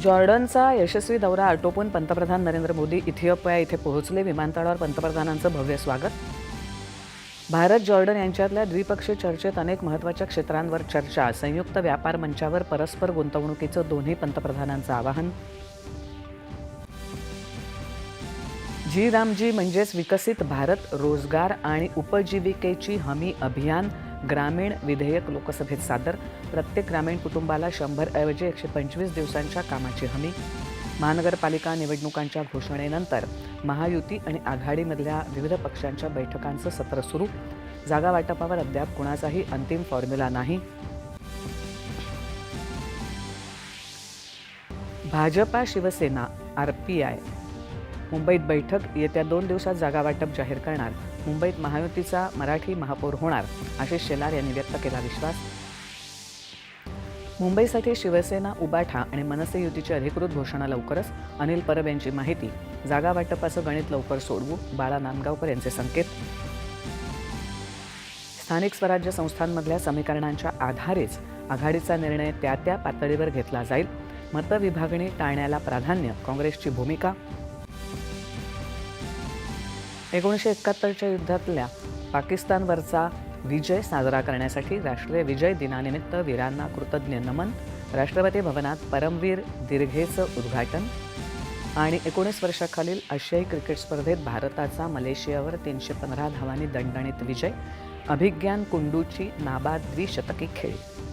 जॉर्डनचा यशस्वी दौरा आटोपून पंतप्रधान नरेंद्र मोदी इथिओपिया इथे पोहोचले. विमानतळावर पंतप्रधानांचं भव्य स्वागत. भारत जॉर्डन यांच्यातल्या द्विपक्षीय चर्चेत अनेक महत्त्वाच्या क्षेत्रांवर चर्चा. संयुक्त व्यापार मंचावर परस्पर गुंतवणुकीचं दोन्ही पंतप्रधानांचं आवाहन. जी रामजी म्हणजेच विकसित भारत रोजगार आणि उपजीविकेची हमी अभियान. ग्रामीण विधेयक लोकसभेत सादर. प्रत्येक ग्रामीण कुटुंबाला शंभर ऐवजी एकशे पंचवीस दिवसांच्या कामाची हमी. महानगरपालिका निवडणुकांच्या घोषणेनंतर महायुती आणि आघाडीमधल्या विविध पक्षांच्या बैठकांचं सत्र सुरू. जागा वाटपावर अद्याप कुणाचाही अंतिम फॉर्म्युला नाही. Bhajpa Shiv Sena R P I मुंबईत बैठक येत्या दोन दिवसात जागा वाटप जाहीर करणार. मुंबईत महायुतीचा मराठी महापौर होणार आशिष शेलार यांनी व्यक्त केला विश्वास. मुंबईसाठी शिवसेना उबाठा आणि मनसे युतीची अधिकृत घोषणा लवकरच अनिल परब यांची माहिती. जागा वाटपाचं गणित लवकर सोडवू बाळा नांदगावकर यांचे संकेत. स्थानिक स्वराज्य संस्थांमधल्या समीकरणांच्या आधारेच आघाडीचा निर्णय त्या त्या पातळीवर घेतला जाईल. मतविभागणी टाळण्याला प्राधान्य काँग्रेसची भूमिका. एकोणीसशे एकाहत्तरच्या युद्धातल्या पाकिस्तानवरचा विजय साजरा करण्यासाठी राष्ट्रीय विजय दिनानिमित्त वीरांना कृतज्ञ नमन. राष्ट्रपती भवनात परमवीर दीर्घेचं उद्घाटन. आणि एकोणीस वर्षाखालील आशियाई क्रिकेट स्पर्धेत भारताचा मलेशियावर तीनशे पंधरा धावांनी दणदणीत विजय. अभिज्ञान कुंडूची नाबाद द्विशतकी खेळी.